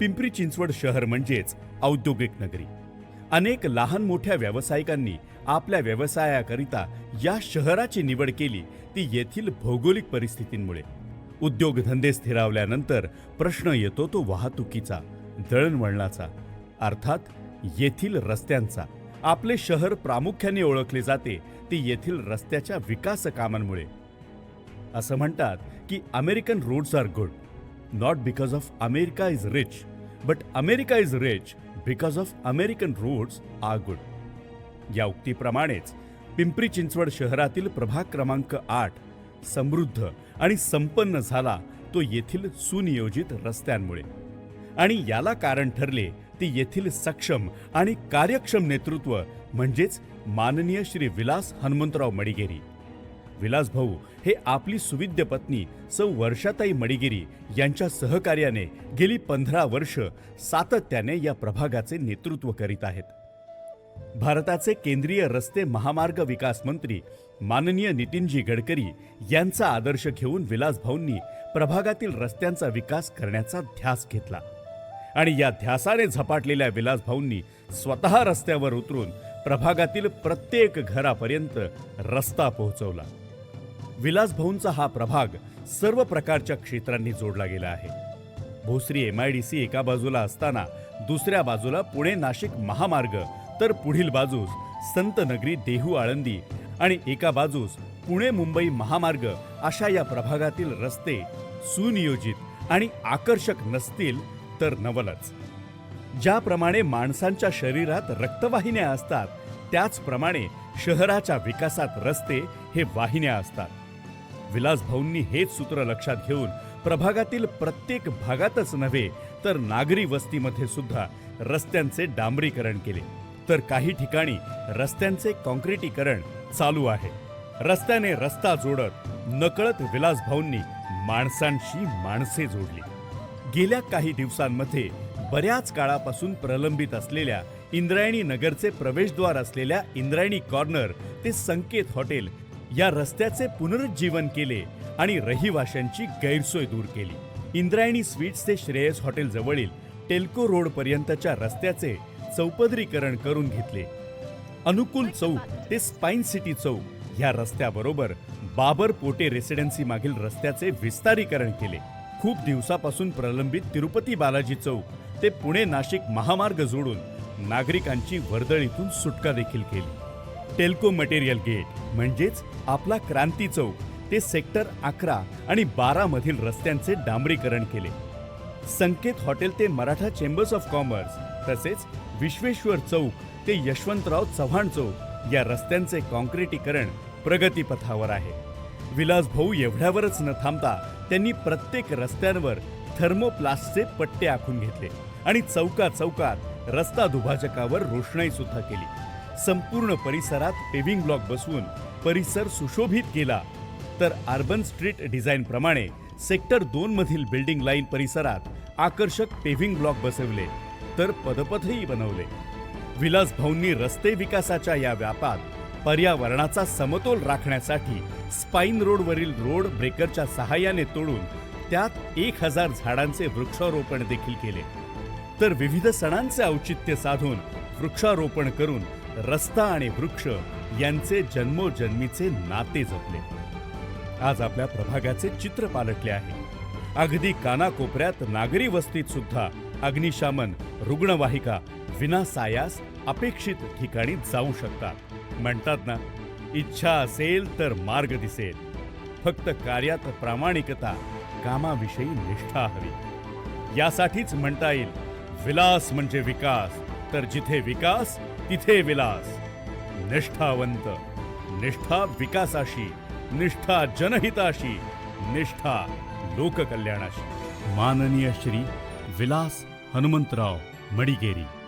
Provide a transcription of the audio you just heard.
पिंपरी चिंचवड शहर म्हणजेच औद्योगिक नगरी. अनेक लहान मोठ्या व्यावसायिकांनी आपल्या व्यवसायाकरिता या शहराची निवड केली ती येथील भौगोलिक परिस्थितींमुळे. उद्योगधंदे स्थिरावल्यानंतर प्रश्न येतो तो वाहतुकीचा दळणवळणाचा अर्थात येथील रस्त्यांचा. आपले शहर प्रामुख्याने ओळखले जाते ते येथील रस्त्याच्या विकास कामांमुळे असं म्हणतात की American roads are good not because of America is rich but America is rich because of American roads are good या उक्तीप्रमाणेच पिंपरी चिंचवड शहरातील प्रभाग क्रमांक आठ समृद्ध आणि संपन्न झाला तो येथील सुनियोजित रस्त्यांमुळे. आणि याला कारण ठरले ते येथील सक्षम आणि कार्यक्षम नेतृत्व म्हणजेच माननीय श्री विलास हनुमंतराव मडिगेरी. विलास भाऊ हे आपली सुविद्य पत्नी सौ वर्षाताई मडिगिरी यांच्या सहकार्याने गेली पंधरा वर्ष सातत्याने या प्रभागाचे नेतृत्व करीत आहेत. भारताचे केंद्रीय रस्ते महामार्ग विकास मंत्री माननीय नितीनजी गडकरी यांचा आदर्श घेऊन विलासभाऊंनी प्रभागातील रस्त्यांचा विकास करण्याचा ध्यास घेतला आणि या ध्यासाने झपाटलेल्या विलासभाऊंनी स्वतः रस्त्यावर उतरून प्रभागातील प्रत्येक घरापर्यंत रस्ता पोहोचवला. विलास भाऊंचा हा प्रभाग सर्व प्रकारच्या क्षेत्रांनी जोडला गेला आहे. Bhosari M I D C एका बाजूला असताना दुसऱ्या बाजूला पुणे नाशिक महामार्ग तर पुढील बाजूस संत नगरी देहू आळंदी आणि एका बाजूस पुणे मुंबई महामार्ग अशा या प्रभागातील रस्ते सुनियोजित आणि आकर्षक नसतील तर नवलच. ज्याप्रमाणे माणसांच्या शरीरात रक्तवाहिन्या असतात त्याचप्रमाणे शहराच्या विकासात रस्ते हे वाहिन्या असतात. विलास भाऊंनी हेच सूत्र लक्षात घेऊन प्रभागातील प्रत्येक भागातच नव्हे तर नागरी वस्तीमध्ये सुद्धा रस्त्यांचे डांबरीकरण केले. तर काही ठिकाणी रस्त्यांचे कॉन्क्रिटीकरण चालू आहे. रस्त्याने रस्ता जोडत नकळत विलास भाऊंनी माणसांशी माणसे जोडली. गेल्या काही दिवसांमध्ये बऱ्याच काळापासून प्रलंबित असलेल्या इंद्रायणी नगरचे प्रवेशद्वार असलेल्या इंद्रायणी कॉर्नर ते संकेत हॉटेल या रस्त्याचे पुनरुज्जीवन केले आणि रहिवाशांची गैरसोय दूर केली. इंद्रायणी स्वीट्स ते श्रेयस हॉटेल जवळील टेल्को रोड पर्यंतच्या रस्त्याचे चौपदरीकरण करून घेतले. अनुकूल चौक ते स्पाइन सिटी चौक ह्या रस्त्याबरोबर बाबर पोटे रेसिडेन्सी मागील रस्त्याचे विस्तारीकरण केले. खूप दिवसापासून प्रलंबित तिरुपती बालाजी चौक ते पुणे नाशिक महामार्ग जोडून नागरिकांची वर्दळीतून सुटका देखील केली. टेल्को मटेरियल गेट म्हणजेच आपला क्रांती चौक. ते सेक्टर अकरा आणि बारा मधील रस्त्यांचे डांबरीकरण केले. संकेत हॉटेल ते मराठा चेंबर्स ऑफ कॉमर्स तसेच विश्वेश्वर चौक ते यशवंतराव चव्हाण चौक या रस्त्यांचे कॉन्क्रिटीकरण प्रगतीपथावर आहे. विलास भाऊ एवढ्यावरच न थांबता त्यांनी प्रत्येक रस्त्यांवर थर्मोप्लास्टचे पट्टे आखून घेतले आणि चौका चौकात रस्ता दुभाजकावर रोषणाई सुद्धा केली. संपूर्ण परिसरात पेव्हिंग ब्लॉक बसवून परिसर सुशोभित केला. तर अर्बन स्ट्रीट डिझाईन प्रमाणे सेक्टर दोन मधील बिल्डिंग लाईन परिसरात आकर्षक पेव्हिंग ब्लॉक बसवले तर पदपथही बनवले. विलास भाऊंनी रस्ते विकासाच्या या व्यापात पर्यावरणाचा समतोल राखण्यासाठी स्पाईन रोडवरील रोड ब्रेकरच्या सहाय्याने तोडून त्यात एक हजार झाडांचे वृक्षारोपण देखील केले. तर विविध सणांचे औचित्य साधून वृक्षारोपण करून रस्ता आणि वृक्ष यांचे जन्मोजन्मीचे नाते जपले. आज आपल्या प्रभागाचे चित्र पालटले आहे. अगदी कानाकोपऱ्यात नागरी वस्तीत सुद्धा अग्निशामन रुग्णवाहिका विनासायास अपेक्षित ठिकाणी जाऊ शकतात. म्हणतात ना इच्छा असेल तर मार्ग दिसेल. फक्त कार्यात प्रामाणिकता कामाविषयी निष्ठा हवी. यासाठीच म्हणता येईल विलास म्हणजे विकास. तर जिथे विकास तिथे विलास. निष्ठावंत निष्ठा विकासाशी निष्ठा जनहिताशी निष्ठा लोककल्याणाशी. माननीय श्री विलास हनुमंतराव मडिगेरी.